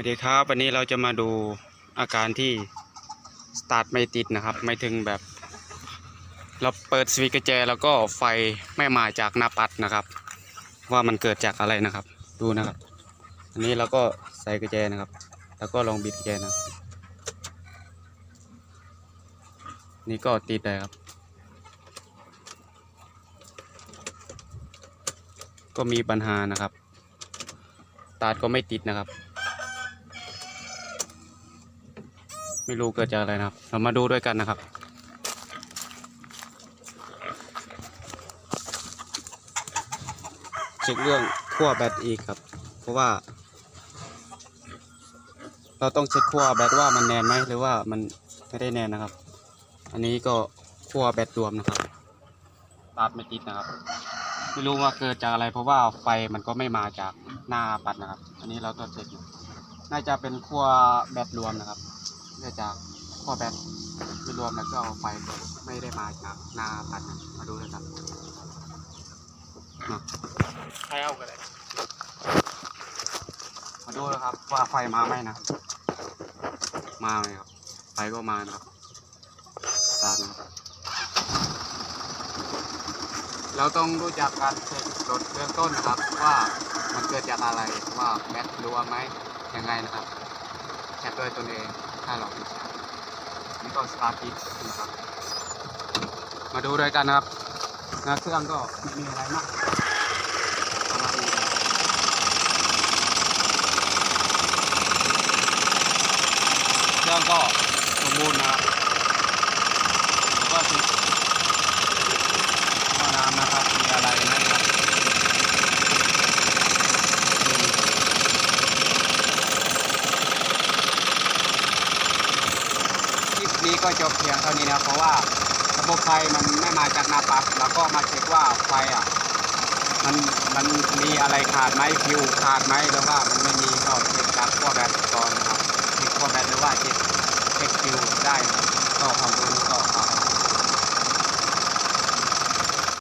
วัสดีครับ วันนี้เราจะมาดูอาการที่สตาร์ทไม่ติดนะครับ ไม่ถึงแบบ เราเปิดสวิตช์กุญแจแล้วก็ไฟไม่มาจากหน้าปัดนะครับ ว่ามันเกิดจากอะไรนะครับ ดูนะครับ อันนี้เราก็ใส่กุญแจนะครับ แล้วก็ลองบิดกุญแจนะนี่ก็ติดเลยครับ ก็มีปัญหานะครับสตาร์ทก็ไม่ติดนะครับ ไม่รู้เกิดจากอะไรนะครับ เรามาดูด้วยกันนะครับ เช็คเรื่องขั้วแบตอีกครับ เพราะว่า เราต้องเช็คขั้วแบตว่ามันแนนไหมหรือว่ามันไม่ได้แนนนะครับ อันนี้ก็ขั้วแบตรวมนะครับตัดไม่ติดนะครับ ไม่รู้ว่าเกิดจากอะไร เพราะว่าไฟมันก็ไม่มาจากหน้าปัดนะครับ อันนี้เราต้องเช็คอยู่น่าจะเป็นขั้วแบตรวมนะครับ เนื่องจากขั้วแบตไม่รวมแล้วก็ไฟก็ไม่ได้มาจากหน้าปัดนะมาดูเลยครับมาใครเอากันเลยมาดูนะครับ ว่าไฟมาไหมนะ มาไหมครับ ไฟก็มานะครับตามนะครับเราต้องรู้จักการเช็ครถเบื้องต้นนะครับ ว่ามันเกิดจากอะไรว่าแบตรั่วไหมยังไงนะครับเช็คด้วยตนเอง ถ้าเรอกนี่ก็สตาร์ทติดนะครับมาดูด้วยกันนะครับนะเครื่องก็ไม่มีอะไรมากเครื่องก็สมบูรณ์นะครับแล้วก็ติด ห้องน้ำนะครับ มีอะไรไหมครับคลิป นี้ก็จบเพียงเท่านี้นะเพราะว่าระบบไฟมันไม่มาจากหน้าปลั๊กแล้วก็มาเช็คว่าไฟอะมันมันมีอะไรขาดไหมฟิวขาดไหมหรือว่ามันไม่มีก็เช็คจากพวแบตก่อนนะครับเช็คขั้วแบตหรือว่าเช็คเช็คฟิวได้นะครับ